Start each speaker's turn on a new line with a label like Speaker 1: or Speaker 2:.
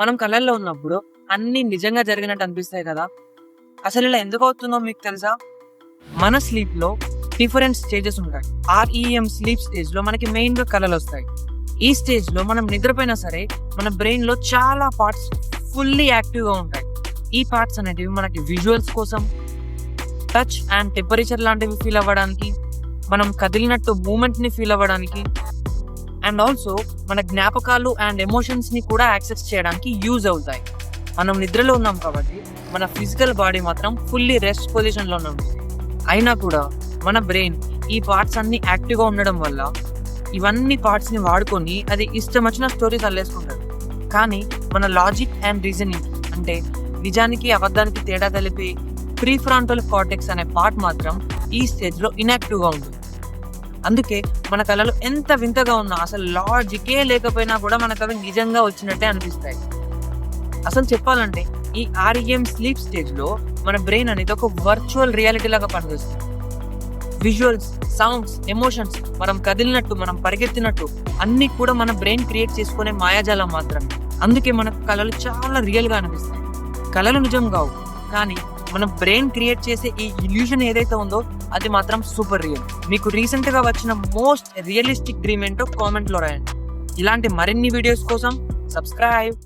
Speaker 1: మనం కళల్లో ఉన్నప్పుడు అన్ని నిజంగా జరిగినట్టు అనిపిస్తాయి కదా. అసలు ఇలా ఎందుకు అవుతుందో మీకు తెలుసా? మన స్లీప్లో డిఫరెంట్ స్టేజెస్ ఉంటాయి. ఆర్ఈఎం స్లీప్ స్టేజ్లో మనకి మెయిన్గా కళలు వస్తాయి. ఈ స్టేజ్లో మనం నిద్రపోయినా సరే మన బ్రెయిన్లో చాలా పార్ట్స్ ఫుల్లీ యాక్టివ్గా ఉంటాయి. ఈ పార్ట్స్ అనేటివి మనకి విజువల్స్ కోసం టచ్ అండ్ టెంపరేచర్ లాంటివి ఫీల్ అవ్వడానికి మనం కదిలినట్టు మూమెంట్ని ఫీల్ అవ్వడానికి అండ్ ఆల్సో మన జ్ఞాపకాలు అండ్ ఎమోషన్స్ని కూడా యాక్సెస్ చేయడానికి యూజ్ అవుతాయి. మనం నిద్రలో ఉన్నాం కాబట్టి మన ఫిజికల్ బాడీ మాత్రం ఫుల్లీ రెస్ట్ పొజిషన్లో ఉంది అయినా కూడా మన బ్రెయిన్ ఈ పార్ట్స్ అన్ని యాక్టివ్గా ఉండడం వల్ల ఇవన్నీ పార్ట్స్ని వాడుకొని అది ఇష్టం వచ్చిన స్టోరీస్ అల్లేసుకుంటారు. కానీ మన లాజిక్ అండ్ రీజనింగ్ అంటే నిజానికి అబద్ధానికి తేడా తెలిపి ప్రీఫ్రాంటల్ కార్టెక్స్ అనే పార్ట్ మాత్రం ఈ స్టేజ్లో ఇనాక్టివ్గా ఉంటుంది. అందుకే మన కళలు ఎంత వింతగా ఉన్నా అసలు లాజికే లేకపోయినా కూడా మనకు అవి నిజంగా వచ్చినట్టే అనిపిస్తాయి. అసలు చెప్పాలంటే ఈ ఆర్ఈఎం స్లీప్ స్టేజ్లో మన బ్రెయిన్ అనేది ఒక వర్చువల్ రియాలిటీ లాగా పనిచేస్తుంది. విజువల్స్ సౌండ్స్ ఎమోషన్స్ మనం కదిలినట్టు మనం పరిగెత్తినట్టు అన్ని కూడా మన బ్రెయిన్ క్రియేట్ చేసుకునే మాయాజాలం మాత్రమే. అందుకే మనకు కళలు చాలా రియల్గా అనిపిస్తాయి. కళలు నిజం కావు కానీ మన బ్రెయిన్ క్రియేట్ చేసే ఈ ఇల్యూషన్ ఏదైతే ఉందో అది మాత్రం సూపర్ రియల్ మీకు రీసెంట్గా వచ్చిన మోస్ట్ రియలిస్టిక్ డ్రీమ్ ఏంటో కామెంట్లో రాయండి. ఇలాంటి మరిన్ని వీడియోస్ కోసం సబ్స్క్రైబ్